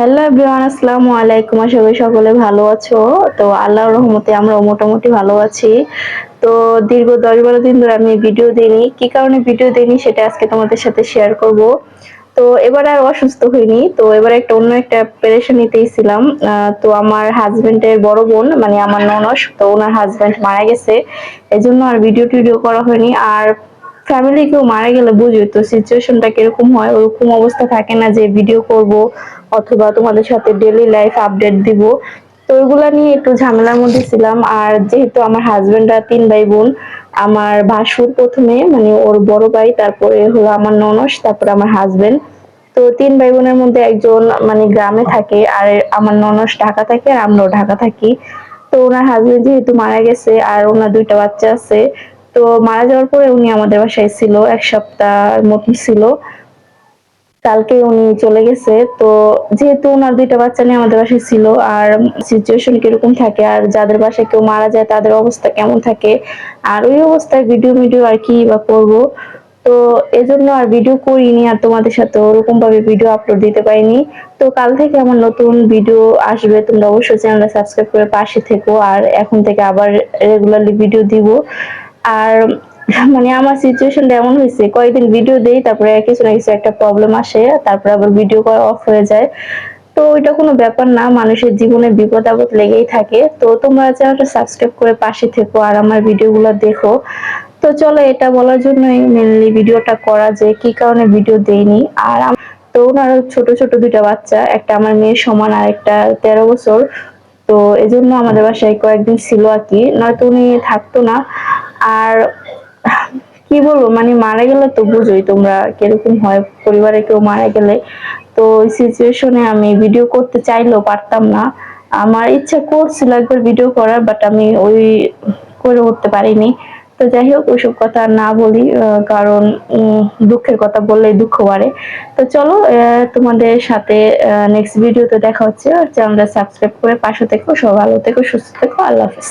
Hello everyone আসসালামু আলাইকুম। আশা করি সকলে ভালো আছো। তো আল্লাহর রহমতে আমরা মোটামুটি ভালো আছি। তো দীর্ঘ দশ বারো দিন ধরে আমি ভিডিও দিইনি। কি কারণে ভিডিও দিইনি সেটা আজকে তোমাদের সাথে শেয়ার করব। তো এবার আর অসুস্থ হইনি। তো এবার একটা অন্য একটা পেরেশানিতেই ছিলাম। তো আমার হাজবেন্ডের বড় বোন মানে আমার ননস তো ওনার হাজবেন্ড মারা গেছে। এজন্য আর ভিডিও টিডিও করা হয়নি। আর ফ্যামিলি কেউ মারা গেলে বুঝি তো সিচুয়েশনটা কীরকম হয়, ওরকম অবস্থা থাকে না যে ভিডিও করব। অথবা তোমাদের সাথে ডেলি লাইফ আপডেট দিব। তো ওইগুলা নিয়ে একটু ঝামেলার মধ্যে ছিলাম। আর যেহেতু আমার হাজবেন্ডরা তিন ভাই বোন, আমার ভাসুর প্রথমে মানে ওর বড় ভাই, তারপরে হলো আমার ননস, তারপরে আমার হাজবেন্ড তো তিন ভাই বোনের মধ্যে একজন মানে গ্রামে থাকে, আর আমার ননস ঢাকা থাকে, আর আমরাও ঢাকা থাকি। তো ওনার হাজবেন্ড যেহেতু মারা গেছে, আর ওনার দুইটা বাচ্চা আছে, তো মারা যাওয়ার পরে উনি আমাদের বাসায় ছিল, এক সপ্তাহ মতন ছিল। কালকে উনি চলে গেছে। তো যেহেতু ওনার দুইটা বাচ্চা নিয়ে আমাদের বাসায় ছিল, আর সিচুয়েশন কীরকম থাকে, আর যাদের বাসায় কেউ মারা যায়, তাদের অবস্থা কেমন থাকে, আর ওই অবস্থায় ভিডিও ভিডিও আর কি বা করব। তো এজন্য আর ভিডিও করিনি, আর তোমাদের সাথে ওরকম ভাবে ভিডিও আপলোড দিতে পারিনি। তো কাল থেকে আমার নতুন ভিডিও আসবে, তোমরা অবশ্যই চ্যানেলটা সাবস্ক্রাইব করে পাশে থেকো, আর এখন থেকে আবার রেগুলারলি ভিডিও দিব। আর মানে আমার সিচুয়েশনটা এমন হয়েছে, কয়েকদিন ভিডিও দেই, তারপরে কিছু না কিছু একটা প্রবলেম আসে, তারপরে আবার ভিডিও করা অফ হয়ে যায়। তো ওইটা কোনো ব্যাপার না, মানুষের জীবনে বিপদ আপদ লেগেই থাকে। তো তোমরা চ্যানেলটা সাবস্ক্রাইব করে পাশে থেকো আর আমার ভিডিওগুলো দেখো। তো চলো এটা বলার জন্যই মেনলি ভিডিওটা করা যে কি কারণে ভিডিও দেইনি। আর তো ওনার ছোট ছোট দুইটা বাচ্চা, একটা আমার মেয়ের সমান আর একটা তেরো বছর। তো এজন্য আমাদের বাসায় কয়েকদিন ছিল আর কি। নয়তো উনি থাকতো না। আর কি বলব মানে মারা গেলে তো বুঝোই তোমরা কীরকম হয়, পরিবারে কেউ মারা গেলে। তো ওই সিচুয়েশনে আমি ভিডিও করতে চাইলেও পারতাম না। আমার ইচ্ছা করছিল একবার ভিডিও করার বাট আমি ওই করে উঠতে পারিনি। তো যাই হোক, ওইসব কথা না বলি কারণ দুঃখের কথা বললেই দুঃখ বাড়ে। তো চলো তোমাদের সাথে নেক্সট ভিডিওতে দেখা হচ্ছে। চ্যানেলটা সাবস্ক্রাইব করে পাশে থেকো সব ভালো থেকো, সুস্থ থেকো। আল্লাহ হাফিজ।